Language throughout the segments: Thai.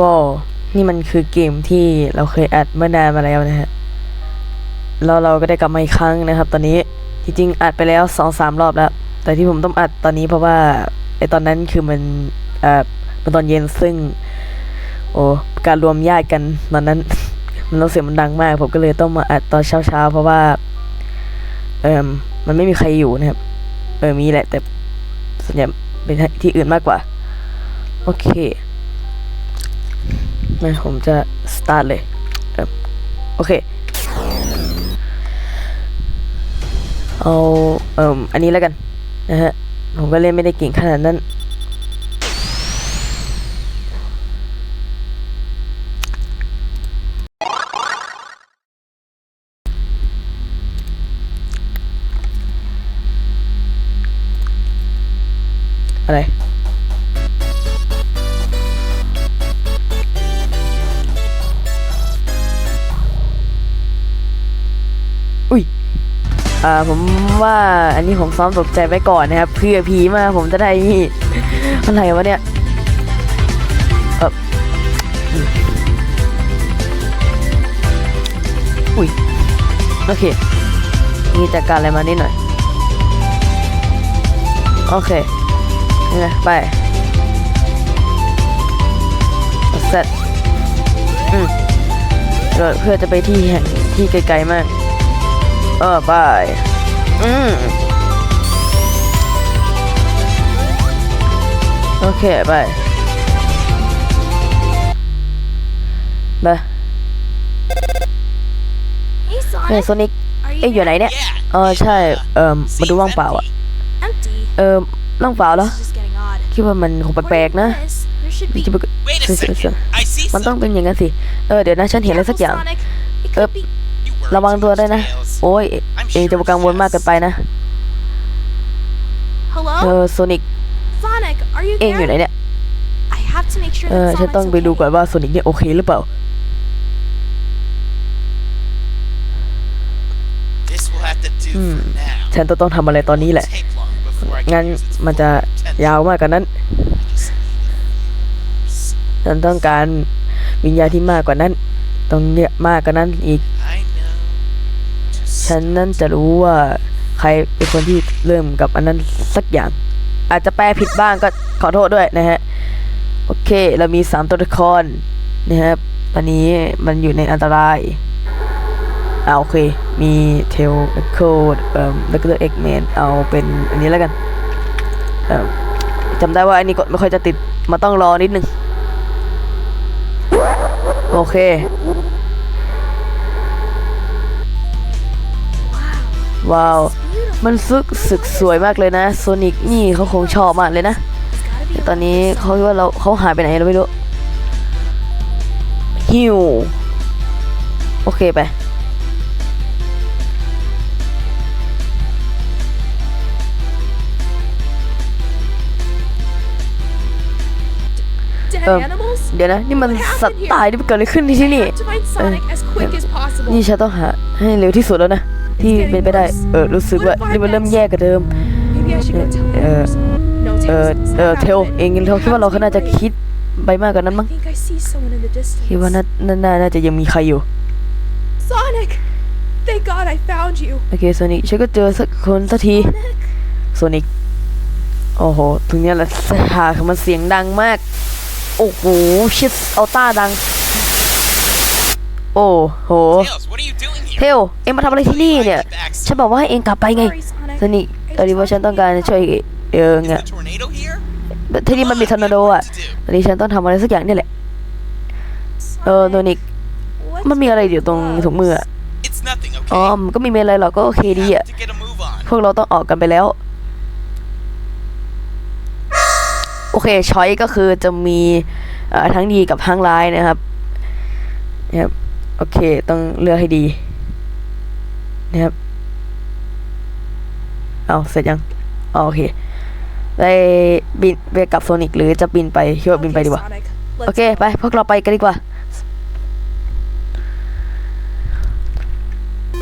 ว้าวนี่มันคือเกมที่เราเคยอัดเมื่อนานมาแล้วนะฮะแล้วเราก็ได้กลับมาอีกครั้งนะครับ ตอนนี้จริงๆอัดไปแล้วสองสามรอบแล้ว แต่ที่ผมต้องอัดตอนนี้เพราะว่าไอตอนนั้นคือมันเอ่อมันตอนเย็นซึ่ง โอ้การรวมญาติกันตอนนั้น มันเราเสียงมันดังมาก ผมก็เลยต้องมาอัดตอนเช้าๆเพราะว่าเออมันไม่มีใครอยู่นะครับ เออมีแหละแต่ส่วนใหญ่ เป็นที่อื่นมากกว่า โอเคมาผมจะ สตาร์ทเลยเออโอเค เอาเอ่มอันนี้แล้วกัน นะฮะ ผมก็เล่นไม่ได้เก่งขนาดนั้น อะไร อุ้ย อ่า ผมว่าอันนี้ผมซ้อมตกใจไว้ก่อนนะครับ เพื่อผีมาผมจะได้อะไรวะเนี่ยเอออุ้ย โอเค นี่จัดการอะไรมานิดหน่อย โอเค นี่นะไปเสร็จอืมเดี๋ยวเพื่อจะไปที่แห่งที่ไกลๆมากเออไปอืมโอเคไปไปเฮ้ยโซนิกเอ้ยอยู่ไหนเนี่ย Yeah. เออใช่เอ่อมาดูว่างเปล่าอะเออว่างเปล่าเหร คิดว่ามันคงแปลกๆนะ According to this, There should be. จะไป Wait a second. I see มันต้อง something. เป็นอย่างนั้นสิ เออเดี๋ยวนะฉันเห็นอะไรสักอย่าง Careful, Sonic. It Up. could be. You worry ระวัง too ตัว much, ด้วยนะ Tails. โอ้ยเองจะกังวลมากเกินไปนะ เอ Hello, อโซนิก Sonic. Are you เองอยู่ไหน there? เนี่ย I have to make sure เออ that ฉัน Sonic's ต้องไปดู okay. ก่อนว่าโซนิกเนี่ยโอเคหรือเปล่า This will have to do Hmm. for now. ฉันต้องต้องทำอะไรตอนนี้แหละ Take long before I งั้น can use its มัน full จะ potential. ยาวมากกว่านั้นฉันต้องการวิญญาณที่มากกว่านั้น ต้องเนี่ยมากกว่านั้นอีก ฉันนั่นจะรู้ว่าใครเป็นคนที่เริ่มกับอันนั้นสักอย่าง อาจจะแปลผิดบ้างก็ขอโทษด้วยนะฮะ โอเค เรามี3ตัวละครนะครับตอนนี้มันอยู่ในอันตรายอ่าโอเค มีเทลโคดเอ่อแล้วก็เอ็กแมนเอาเป็นอันนี้แล้วกันเอ่อ จำได้ว่าอันนี้กดไม่ค่อยจะติดมาต้องรอนิดนึง โอเค ว้าว มันซึกสึกสวยมากเลยนะโซนิกนี่เขาคงชอบมากเลยนะแต่ตอนนี้เขาคิดว่าเราเขาหายไปไหนเราไม่รู้ฮิว โอเคไป Dead Um, animals? เดี๋ยวนะนี่มันสัตว์ตายที่เกิดอะไรขึ้นที่นี่ I have to find Sonic as quick as possible. นี่ฉันต้องหาให้เร็วที่สุดแล้วนะที่เป็นไปได้เออรู้สึกว่านี่มันเริ่มแย่กว่าเดิม Maybe I should go tell him. Uh, No, เออ Tails, it's เออ not เทล happening. เองเราคิดว่าเราก็น่าจะคิดไปมากกว่านั้น I มั้ง think I see someone in the distance. คิดว่าน่าน่าน่าน่าจะยังมีใครอยู่ Sonic! Thank God I found you. โอเคโซนิกฉันก็เจอสักคนสักที Sonic. โซนิกโอ้โหตรงเนี้ยแหละหาคือมันเสียงดังมาก โอ้โหชิสเอาต้าดัง โอ้โหเทลเอ็งมาทำอะไรที่นี่เนี่ย ฉันบอกว่าให้เอ็งกลับไปไง Sorry, Sonic. โซนิกตอนนี้ว่าฉันต้องการช่วยเออ Is เนี่ย the tornado here? ที่นี่มันมีทอร์นาโดอะตอนนี้ฉันต้องทำอะไรสักอย่างนี่แหละ เออโซนิก มันมีอะไรอยู่ตรงถุงมืออ๋อมันก็ไม่มีอะไรหรอกก็โอเคดีอะ พวกเราต้องออกกันไปแล้ว โอเคช้อยก็คือจะมีเอ่อทั้งดีกับทั้งร้ายนะครับนะครับ โอเค ต้องเลือกให้ดี นะครับ เอาเสร็จยังอ๋อโอเคไปบินไปกับโซนิกหรือจะบินไปคิดว่าบินไปดีกว่า Sonic. โอ Let's เค ไป พวกเราไปกันดีกว่า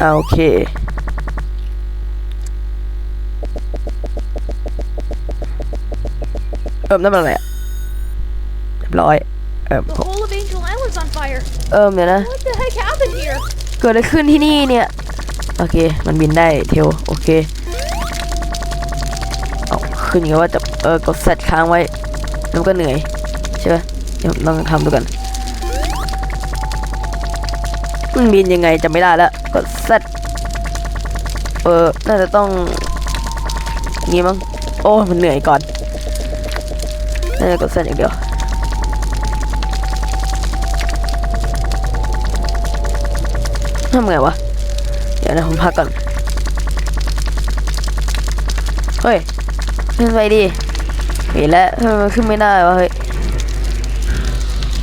อ่าโอเค ออนั่นมันอะไรอะเรียบร้อย เออ The whole of Angel Island's on fire. เออเดี๋ยวนะ What the heck happened here? เกิดอะไรขึ้นที่นี่เนี่ย โอเค มันบินได้เทลโอเค เอาขึ้นไงว่าจะ เออกดเซตค้างไว้แล้วมันก็เหนื่อย ใช่ไหมเดี๋ยวลองทำดูกันมันบินยังไงจะไม่ได้แล้ว กดเซตเออ น่าจะต้องนี่มั้ง โอ้ มันเหนื่อยก่อน น่าจะกดเซตอย่างเดียวทำไงวะ เดี๋ยวนะผมพักก่อน เฮ้ย ขึ้นไปดิเห็นแล้วทำไมมันขึ้นไม่ได้วะเฮ้ย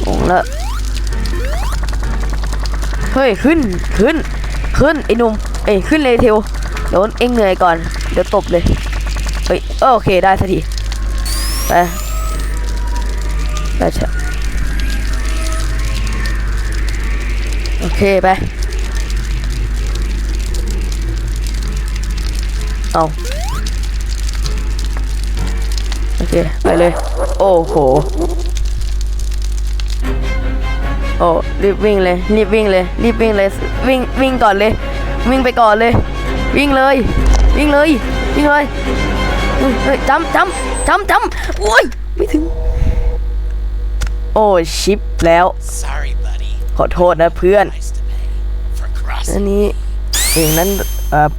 งงละเฮ้ย ขึ้น ขึ้น ขึ้น ไอ้นุ่มเอ้ย ขึ้นเลยเทวเดี๋ยวเอ็งเหนื่อยก่อน เดี๋ยวตบเลย เฮ้ย โอเค ได้สักที ไป ไปเถอะโอเคไป เอาโอเค ไปเลย โอ้โห โอ้รีบวิ่งเลย รีบวิ่งเลย รีบวิ่งเลย วิ่งวิ่งก่อนเลย วิ่งไปก่อนเลย วิ่งเลย วิ่งเลย วิ่งเลย เฮ้ยเฮ้ยจำจำจำจำโอ้ย ไม่ถึง โอ้ชิปแล้ว Sorry, buddy. ขอโทษนะเพื่อน Nice to pay for อั crossing. นนี้เองนั้นเอ่อ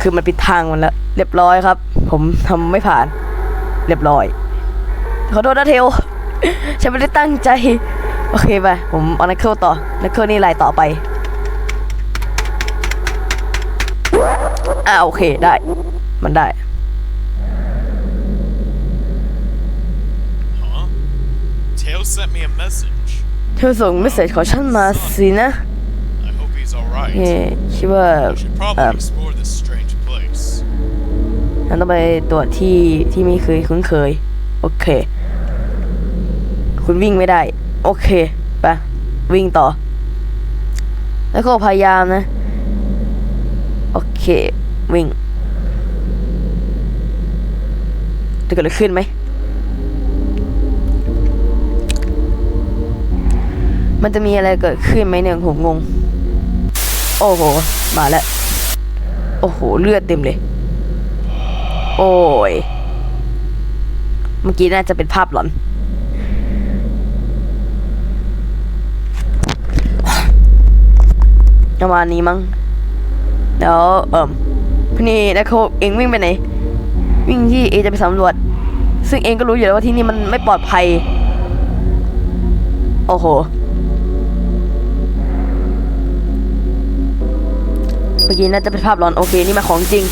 คือมันปิดทางมันแล้ว เรียบร้อยครับ ผมทำไม่ผ่าน เรียบร้อย ขอโทษนะเทลฉันไม่ได้ตั้งใจ โอเคไป ผมเอานักเคิลต่อ นักเคิลนี่ไล่ต่อไปอ่าโอเคได้ มันได้ เธอส่งเมสเซจของฉันมาสินะ I hope he's alright. เฮ้คิดว่า We should เอ่อ probably explore this strange place. ฉันต้องไปตรวจที่ที่ไม่เคยคุ้นเคย โอเค คุณวิ่งไม่ได้ โอเค ไป วิ่งต่อ แล้วก็พยายามนะ โอเค วิ่งจะเกิดอะไรขึ้นไหม มันจะมีอะไรเกิดขึ้นไหมเนี่ยผมงง โอ้โห มาแล้ว โอ้โห เลือดเต็มเลย โอ้ย เมื่อกี้น่าจะเป็นภาพหลอน ประมาณนี้มั้ง แล้วเอิ่มพี่นี่แล้วเขาเองวิ่งไปไหน วิ่งที่เอจะไปสำรวจ ซึ่งเองก็รู้อยู่แล้วว่าที่นี่มันไม่ปลอดภัย โอ้โห มื่อกี้น่าจะเป็นภาพหลอนโอเคนี่มาของจริง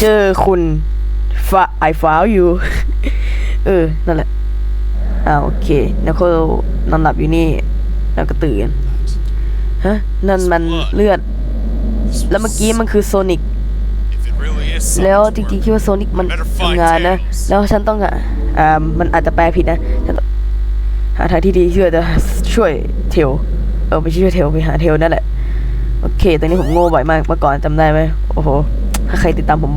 เจอคุณฟาไอฟ้าอยู่เออนั่นแหละอ่าโอเคแล้วก็นอนหลับอยู่นี่ แล้วก็ตื่นฮะนั่นมันเลือด แล้วเมื่อกี้มันคือโซนิกแล้วจริงๆคิดว่าโซนิกมันทำงานนะ แล้วฉันต้องอะอ่ามันอาจจะแปลผิดนะฉันหาทางที่ดีที่จะช่วยเทลเออไปช่วยเทลไปหาเทลนั่นแหละ อเคตอนนี้ผมโง่บ่อยมากเมื่อก่อนจำได้ไหมโอ้โหถ้าใครติดตามผม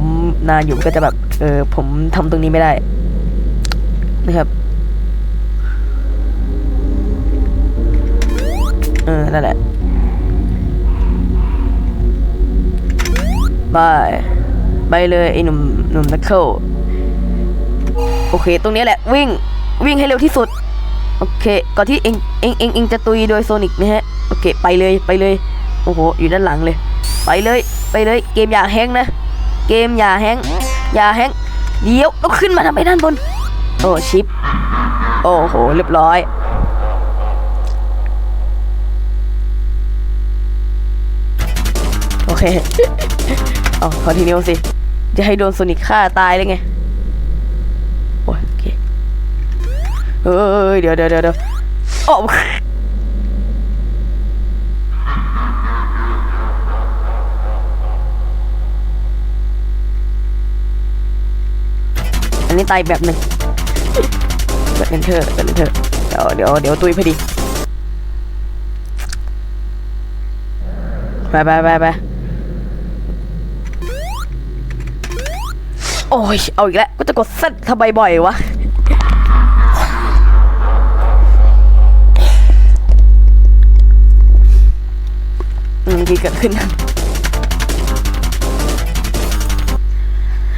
นานอยู่ก็จะแบบ เออผมทำตรงนี้ไม่ได้นะครับ เออ นั่นแหละบายไปเลยไอ้หนุ่มหนุ่มนักเคิลโอเค ตรงนี้แหละ วิ่งวิ่งให้เร็วที่สุด โอเค ก่อนที่เองเองเองเองจะตุยโดยโซนิกนะฮะ โอเค ไปเลยไปเลย อ้โหอยู่ด้านหลังเลย ไปเลยไปเลย เกมอย่าแฮงนะ เกมอย่าแฮงอย่าแฮงเดี๋ยวต้องขึ้นมาทำไมด้านบน โอ้ชิป โอ้โหเรียบร้อยโอเคเอาคอนติเนียสิ จะให้โดนโซนิกฆ่าตายเลยไงโอเคเอ้ยเดี๋ยวเดี๋ยวเดี๋ยวเดี๋ยวโอ้ ให้ตายแบบหนึ่งเกิดเอนเทอร์เกิดเอนเทอร์เดี๋ยวเดี๋ยวเดี๋ยวตุยพอดีไปไปไปไปโอ้ย เอาอีกแล้วก็จะกดเซตทำไมบ่อยวะอืมเมื่อกี้เกิดขึ้น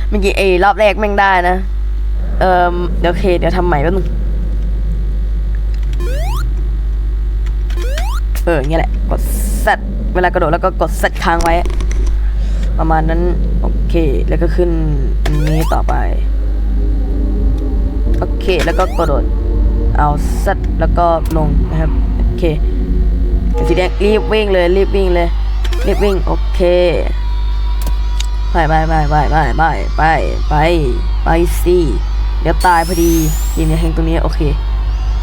เมื่อกี้ไอ้รอบแรกแม่งได้นะ เอ่อเดี๋ยวโอเค เดี๋ยวทำใหม่แป๊บนึงเอออย่างเงี้ยแหละ กดเซตเวลากระโดดแล้วก็กดเซตค้างไว้ ประมาณนั้น โอเค แล้วก็ขึ้นอันนี้ต่อไป โอเค แล้วก็กระโดด เอาเซตแล้วก็ลงนะครับ โอเคสีแดงรีบวิ่งเลย รีบวิ่งเลย รีบวิ่ง โอเค ไปไปไปไปไปไปไปไปไปสิ เดี๋ยวตายพอดีเกมนี้แฮงตรงนี้โอเค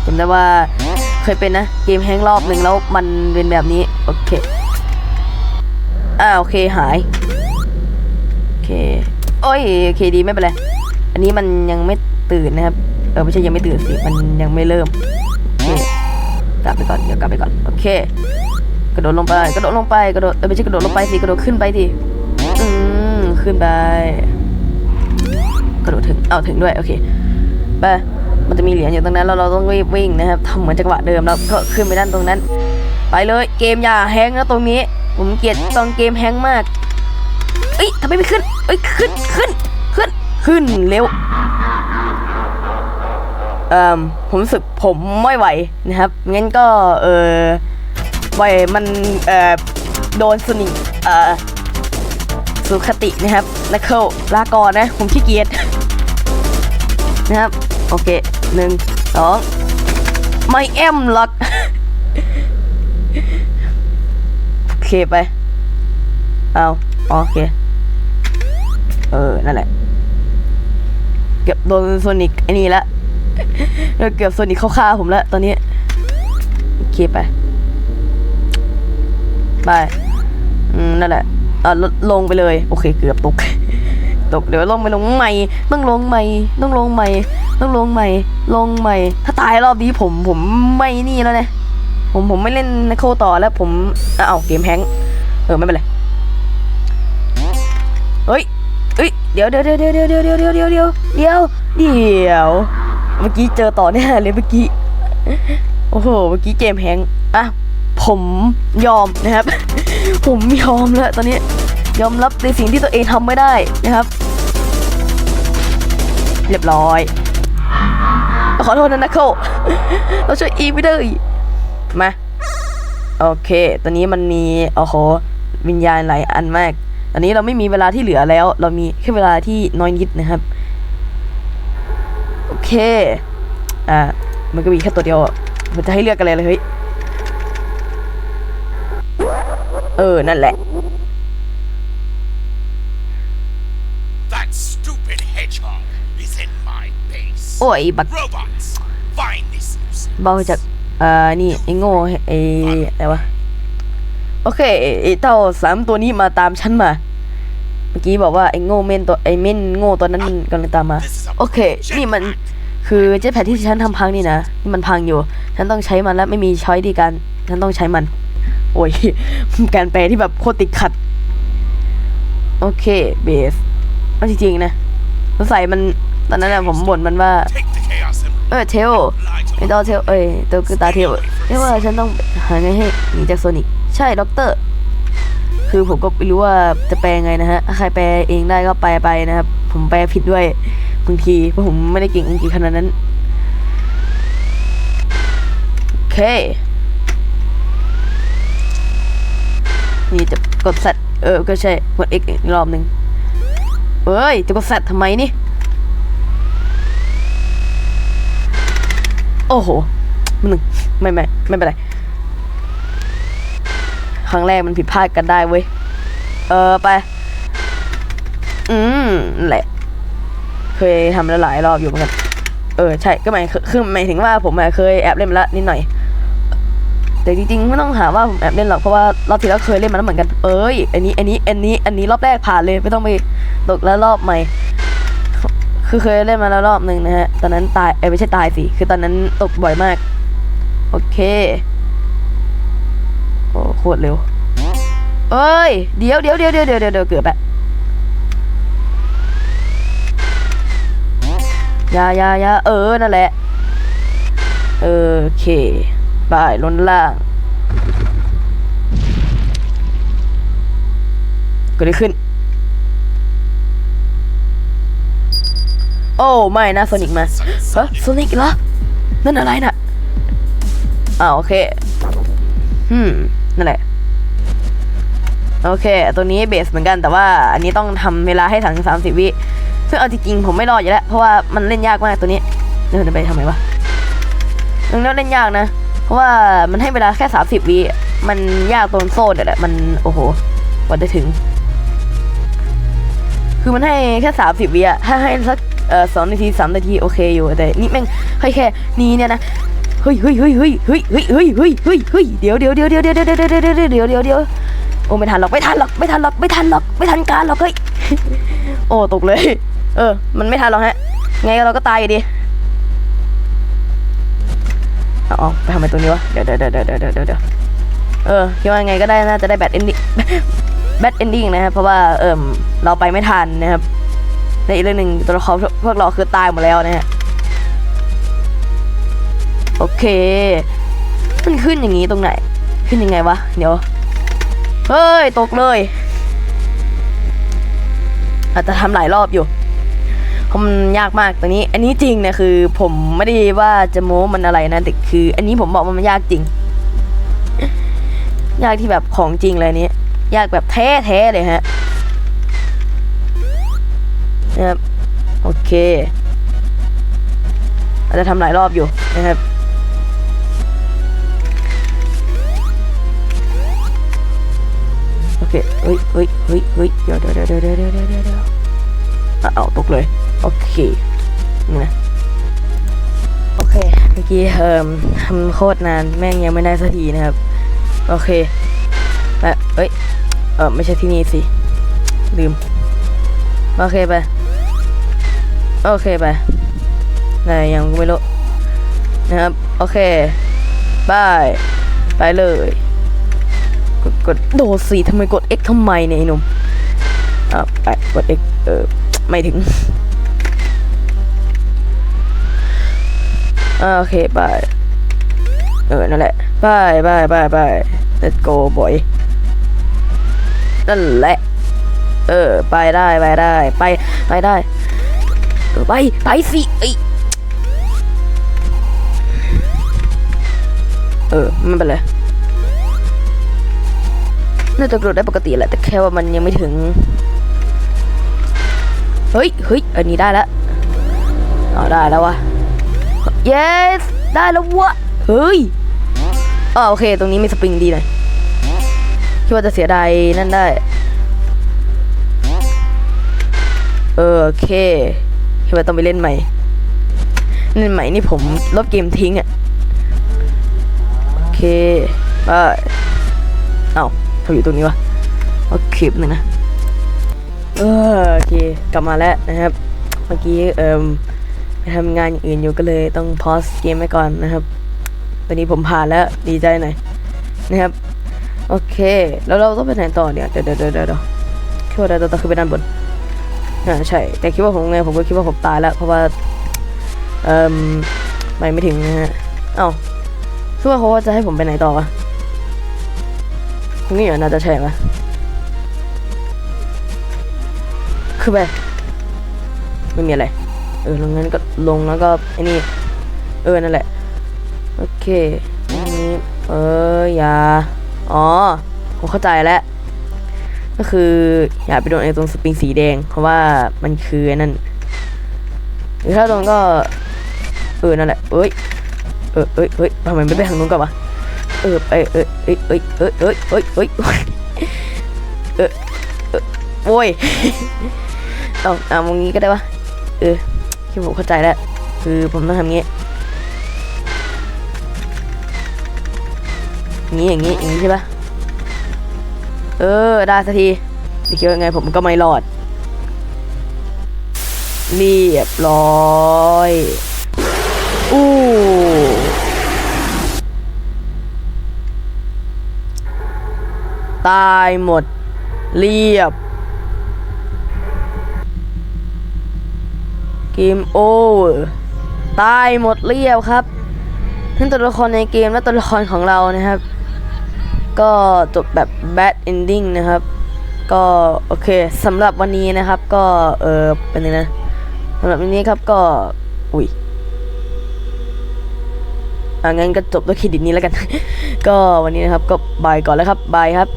จำได้ว่าเคยเป็นนะ เกมแฮงรอบหนึ่งแล้วมันเป็นแบบนี้ โอเคอ่าโอเคหายโอเคโอ้ยโอเคดีไม่เป็นไรอันนี้มันยังไม่ตื่นนะครับเออไม่ใช่ยังไม่ตื่นสิมันยังไม่เริ่มโอเคกลับไปก่อนเดี๋ยวกลับไปก่อนโอเค กระโดดลงไปกระโดดลงไปกระโดดเออไม่ใช่กระโดดลงไปสิกระโดดขึ้นไปทีอืมขึ้นไป กระโดดถึงเอาถึงด้วยโอเคไปมันจะมีเหรียญอยู่ตรงนั้นแล้วเราต้องรีบวิ่งนะครับทำเหมือนจังหวะเดิมแล้วก็ขึ้นไปด้านตรงนั้น ไปเลยเกมอย่าแฮงนะตรงนี้ ผมเกลียดตอนเกมแฮงมากเอ้ยทำไมไม่ขึ้นเอ้ยขึ้นขึ้นขึ้นขึ้นเร็วเอ่อผมรู้สึกผมไม่ไหวนะครับงั้นก็เออไหวมันเอ่อโดนสนิทเอ่อ สุขตินะครับและเข้าลาก่อนนะ ผมขี้เกียจนะครับ โอเคหนึ่งสองไม่แอมล็อกโอเคไป เอาโอเค เออ นั่นแหละ เก็บโดนโซนิกไอ้นี่ละเกือบโซนิกเข้าฆ่าผมล้วตอนนี้ โอเคไป ไป อืม นั่นแหละ เอ่าลลงไปเลย โอเคเกือบตก ตกเดี๋ยวลงไปลงใหม่ต้องลงใหม่ต้องลงใหม่ต้องลงใหม่ ลงใหม่ ถ้าตายรอบนี้ผมผมไม่นี่แล้วนะผมผมไม่เล่นนโคต่อแล้วผมเอ้าเกมแฮงเออไม่เป็นไรเฮ้ยเฮ้ยเดี๋ยวเดี๋ยวเดี๋ยวเดี๋ยวเดี๋ยวเดี๋ยวเดี๋ยวเดี๋ยวเดี๋ยวเดี๋ยวเดี๋ยวเมื่อกี้เจอต่อแน่เลยเมื่อกี้โอ้โหเมื่อกี้เกมแฮงอะผมยอมนะครับ ผมยอมแล้วตอนนี้ยอมรับในสิ่งที่ตัวเองทำไม่ได้นะครับ เรียบร้อย ขอโทษนะนะโคเราช่วยอีไม่ได้มา โอเค ตอนนี้มันมีโอ้โหวิญญาณหลายอันมาก ตอนนี้เราไม่มีเวลาที่เหลือแล้ว เรามีแค่เวลาที่น้อยนิดนะครับ โอเค อ่า มันก็มีแค่ตัวเดียวมันจะให้เลือกกันเลยเลยเฮ้ย เออ นั่นแหละ That stupid hedgehog is in my base. โอ้ยบัก Robots, find this nuisance. เบาจากอ่านี่ไอ้โง่ไอ้อะไรวะ โอเคไอ้ไอ้เต้าสามตัวนี้มาตามฉันมา เมื่อกี้บอกว่าไอ้โง่เม่นตัวไอ้เม่นโง่ตัวนั้นมันกำลังตามมา โอเค นี่มันคือเจ็ตแพดที่ฉันทำพังนี่นะ นี่มันพังอยู่ ฉันต้องใช้มันแล้วไม่มีช้อยดีการฉันต้องใช้มัน โอ้ยการแปลที่แบบโคตรติดขัด โอเคเบสเอาจริงๆนะสงสัยมันตอนนั้นนะผมบ่นมันว่า เออเทลไอ้ดอเทลเอ้ยตัวคือตาเทลเรียกว่าฉันต้องหาไงให้หนีจากโซนิกใช่ด็อกเตอร์ คือผมก็ไม่รู้ว่าจะแปลไงนะฮะ ใครแปลเองได้ก็แปลไปนะครับ ผมแปลผิดด้วยบางทีเพราะผมไม่ได้เก่งอังกฤษขนาดนั้นโอเค นี่จะกดสัตเออ ก็ใช่กด X อีกรอบหนึ่งเอ้ย จะกดสัตทำไมนี่ โอ้โหมันหนึ่งไม่ไม่ไม่เป็นไร ครั้งแรกมันผิดพลาดกันได้เว้ย เออไป อืมแหละ เคยทำแล้วหลายรอบอยู่เหมือนกัน เออ ใช่ก็หมายคือหมายถึงว่าผมเคยแอบเล่นมาแล้วนิดหน่อย แต่จริงๆไม่ต้องหาว่าผมแอบเล่นหรอกเพราะว่ารอบที่แล้วเคยเล่นมาแล้วเหมือนกัน เอ้ยอันนี้อันนี้อันนี้อันนี้รอบแรกผ่านเลยไม่ต้องไปตกแล้วรอบใหม่ คือเคยเล่นมาแล้วรอบหนึ่งนะฮะตอนนั้นตายเอ้ไม่ใช่ตายสิคือตอนนั้นตกบ่อยมาก โอเคโอ้โคตรเร็วเอ้ยเดี๋ยวเดี๋ยวเดี๋ยวเดี๋ยวเดี๋ยวเดี๋ยวเกือบอะอยาอยาอยาเออนั่นแหละโอเค บายล้นล่างเกิดอะไรขึ้น โอ้ไม่นะโซนิกมาฮะโซนิกเหรอ นั่นอะไรน่ะอ่าโอเคอืมนั่นแหละ โอเค ตัวนี้เบสเหมือนกันแต่ว่าอันนี้ต้องทำเวลาให้ถึงสามสิบวิซึ่งเอาจริงๆผมไม่รอดอยู่แล้ว เพราะว่ามันเล่นยากมากตัวนี้เดินไปทำไมวะนึกแล้วเล่นยากนะ ราะว่ามันให้เวลาแค่สามสิบวิ มันยากตรงโซ่เนี่ยแหละ มันโอ้โหกว่าจะถึง คือมันให้แค่สามสิบวิอะถ้าให้สักเอ่อสองนาทีสามนาทีโอเคอยู่แต่นี่แม่งให้แค่นี้เนี่ยนะเฮ้ยเฮ้ยเฮ้ยเฮ้ยเฮ้ยเฮ้ยเฮ้ยเฮ้ยเฮ้ยเฮ้ยเดี๋ยวเดี๋ยวเดี๋ยวเดี๋ยวเดี๋ยวเดี๋ยวเดี๋ยวเดี๋ยวเดี๋ยวเดี๋ยวเดี๋ยวโอ้ไม่ทันหรอกไม่ทันหรอกไม่ทันหรอกไม่ทันหรอกไม่ทันการหรอกเฮ้ยโอ้ตกเลย เออ มันไม่ทันหรอกฮะไงเราก็ตายอยู่ดี เอาเอาไปทำไมตัวนี้วะ เดี๋ยวเดี๋ยวเดี๋ยวเดี๋ยวเดี๋ยวเดี๋ยวเออคิดว่าไงก็ได้น่าจะได้แบตเอนดิ้งแบตเอนดิ้งนะครับ เพราะว่าเอิมเราไปไม่ทันนะครับในอีกเรื่องหนึ่งตัวละครพวกเราคือตายหมดแล้วนะฮะโอเค มันขึ้นอย่างนี้ตรงไหน ขึ้นยังไงวะ เดี๋ยว เฮ้ย ตกเลย อาจจะทำหลายรอบอยู่ ผมยากมากตรงนี้ อันนี้จริงนะคือ ผมไม่ได้ว่าจะโม้มันอะไรนะแต่คือ อันนี้ผมบอกว่ามันยากจริง ยากที่แบบของจริงเลยนี้ยากแบบแท้แท้เลยฮะนะครับโอเคอาจจะทำหลายรอบอยู่นะครับโอเคเฮ้ยเฮ้ยเฮ้ยเฮ้ยเดี๋ยวเดี๋ยวเดี๋ยวเดี๋ยวเดี๋ยวเดี๋ยวเอาตกเลย โอเคนี่นะโอเค เมื่อกี้เอ่มทำโคตรนานแม่งยังไม่ได้สักทีนะครับ โอเคไปเอ้ย เออไม่ใช่ที่นี่สิ ลืม โอเคไป โอเคไปไหนยังไม่รู้นะครับ โอเคบายไปเลย กดกดโดดสิทำไมกด X ทำไมเนี่ยไอ้หนุ่มอ่าไปกด X เออไม่ถึง โอเคบายเออ นั่นแหละบายบายบายบาย let's go boy นั่นแหละ เออ ไปได้ ไปได้ ไป ไปได้ เออ ไป ไปสิไอเออ ไม่เป็นไรน่าจะกระโดดได้ปกติแหละ แต่แค่ว่ามันยังไม่ถึง เฮ้ยเฮ้ยอันนี้ได้แล้วอ๋อได้แล้ววะ yes ได้แล้ววะเฮ้ยอ๋อโอเค ตรงนี้มีสปริงดีหน่อยคิดว่าจะเสียดายนั่นได้ เออโอเคคิดว่าต้องไปเล่นใหม่เล่นใหม่นี่ผมลบเกมทิ้งอะ่ะโอเคไปเอ้าทำอยู่ตรงนี้วะโอเคแป๊บนึงนะเออโอเค กลับมาแล้วนะครับ เมื่อกี้เอ่ม ไปทำงานอย่างอื่นอยู่ก็เลยต้องพอสเกมไว้ก่อนนะครับ ตอนนี้ผมผ่านแล้วดีใจหน่อยนะครับ โอเค แล้วเราต้องไปไหนต่อเนี่ย เดี๋ยวเดี๋ยวเดี๋ยวเดี๋ยวคิดว่าเราต้องขึ้นไปด้านบนอ่าใช่ แต่คิดว่าผมไงผมก็คิดว่าผมตายแล้ว เพราะว่าเอ่มไปไม่ถึงนะฮะ เอ้าคิดว่าเขาว่าจะให้ผมไปไหนต่อวะตรงนี้เหรอน่าจะใช่ไหมคือแบบไม่มีอะไร เออลงงั้นก็ลงแล้วก็ไอ้นี่เออนั่นแหละโอเคอันนี้เอออย่าอ๋อผมเข้าใจแล้วก็คืออย่าไปโดนไอ้ตรงสปริงสีแดง เพราะว่ามันคือไอ้นั่นหรือถ้าโดนก็เออนั่นแหละเอ้ยเออเอ้ยเอ้ยทำไมไม่ไปทางนู้นก่อนวะเออไปเออเอ้ยเอ้ยเอ้ยเอ้ยเอ้ยเอ้ยเอ้ยเออเออโว้ยเอาเอามองงี้ก็ได้ปะเออ คิดผมเข้าใจแล้ว คือผมต้องทำงี้ งี้อย่างงี้ อย่างงี้ใช่ปะเออ ได้สักทีจะคิดว่าไงผมก็ไม่รอด เรียบร้อยอู้ตายหมด เรียบ เกมโอเวอร์ตายหมดเรียบครับทั้งตัวละครในเกมและตัวละครของเรานะครับ ก็จบแบบ bad ending นะครับ ก็โอเคสำหรับวันนี้นะครับ ก็เออเป็นยังไงนะสำหรับวันนี้ครับก็อุ้ยอะงั้นก็จบด้วยเครดิตนี้แล้วกัน ก็วันนี้นะครับก็บายก่อนแล้วครับบายครับ